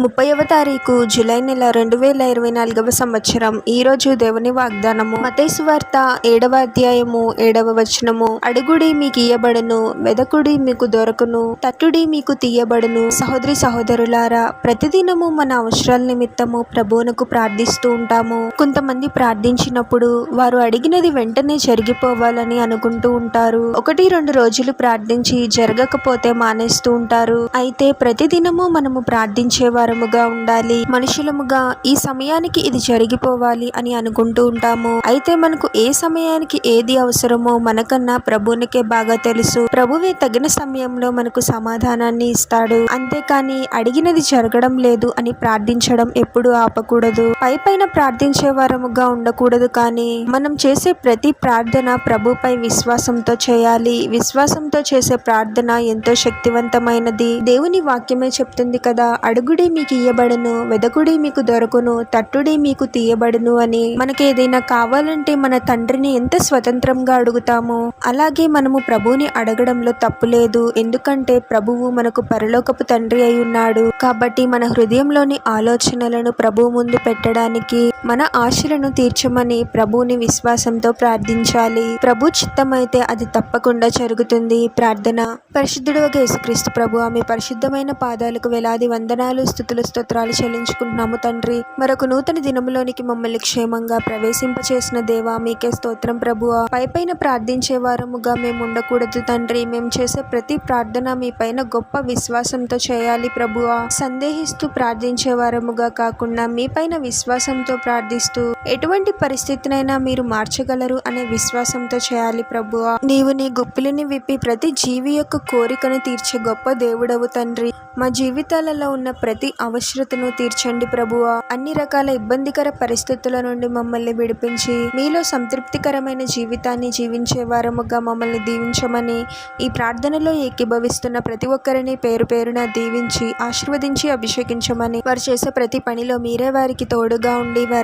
ముప్పైవ తారీఖు జూలై నెల రెండు వేల ఇరవై నాలుగవ సంవత్సరం. ఈ రోజు దేవుని వాగ్దానము. మతేసు వార్త ఏడవ అధ్యాయము ఏడవ వచనము. అడుగుడి మీకు ఇయ్యబడను వెదకుడి మీకు దొరకును తట్టుడి మీకు తీయబడును. సహోదరి సహోదరులారా ప్రతిదినము మన అవసరాల నిమిత్తము ప్రభువునకు ప్రార్థిస్తూ ఉంటాము. కొంతమంది ప్రార్థించినప్పుడు వారు అడిగినది వెంటనే జరిగిపోవాలని అనుకుంటూ ఉంటారు. ఒకటి రెండు రోజులు ప్రార్థించి జరగకపోతే మానేస్తూ ఉంటారు. అయితే ప్రతిదినము మనము ప్రార్థించే వారముగా ఉండాలి. మనుషులముగా ఈ సమయానికి ఇది జరిగిపోవాలి అని అనుకుంటూ ఉంటాము. అయితే మనకు ఏ సమయానికి ఏది అవసరమో మనకన్నా ప్రభువునికే బాగా తెలుసు. ప్రభువే తగిన సమయంలో మనకు సమాధానాన్ని ఇస్తాడు. అంతేకాని అడిగినది జరగడం లేదు అని ప్రార్థించడం ఎప్పుడు ఆపకూడదు. పై పైన ప్రార్థించే వారముగా ఉండకూడదు కానీ మనం చేసే ప్రతి ప్రార్థన ప్రభుపై విశ్వాసంతో చేయాలి. విశ్వాసంతో చేసే ప్రార్థన ఎంతో శక్తివంతమైనది. దేవుని వాక్యమే చెప్తుంది కదా అడుగుడి మీకు ఇయ్యబడును వెదకుడి మీకు దొరకును తట్టుడి మీకు తీయబడును అని మనకి ఏదైనా కావాలంటే మన తండ్రిని ఎంత స్వతంత్రంగా అడుగుతామో అలాగే మనము ప్రభువుని అడగడంలో తప్పు లేదు. ఎందుకంటే ప్రభువు మనకు పరలోకపు తండ్రి అయి ఉన్నాడు. కాబట్టి మన హృదయంలోని ఆలోచనలను ప్రభువు ముందు పెట్టడానికి మన ఆశలను తీర్చమని ప్రభుని విశ్వాసంతో ప్రార్థించాలి. ప్రభు చిత్తమైతే అది తప్పకుండా జరుగుతుంది. ప్రార్థన. పరిశుద్ధుడు ఒక యేసుక్రీస్తు ప్రభు ఆమె పరిశుద్ధమైన పాదాలకు వేలాది వందనాలు స్థుతుల స్తోత్రాలు చెల్లించుకుంటున్నాము తండ్రి. మరొక నూతన దినములోనికి మమ్మల్ని క్షేమంగా ప్రవేశింపచేసిన దేవా మీకే స్తోత్రం ప్రభు. పై పైన ప్రార్థించే వారముగా మేము ఉండకూడదు తండ్రి. మేము చేసే ప్రతి ప్రార్థన మీ పైన గొప్ప విశ్వాసంతో చేయాలి ప్రభువా సందేహిస్తూ ప్రార్థించే వారముగా కాకుండా మీ పైన విశ్వాసంతో ప్రార్థిస్తూ ఎటువంటి పరిస్థితినైనా మీరు మార్చగలరు అనే విశ్వాసంతో చేయాలి ప్రభువా. నీవు నీ గుప్పిలిని విప్పి ప్రతి జీవి యొక్క కోరికను తీర్చే గొప్ప దేవుడవు తండ్రి. మా జీవితాలలో ఉన్న ప్రతి అవసరతను తీర్చండి ప్రభువా. అన్ని రకాల ఇబ్బందికర పరిస్థితుల నుండి మమ్మల్ని విడిపించి మీలో సంతృప్తికరమైన జీవితాన్ని జీవించే వారముగా మమ్మల్ని దీవించమని ఈ ప్రార్థనలో ఏకీభవిస్తున్న ప్రతి ఒక్కరిని పేరు పేరున దీవించి ఆశీర్వదించి అభిషేకించమని వారు చేసే ప్రతి పనిలో మీరే వారికి తోడుగా ఉండి వారి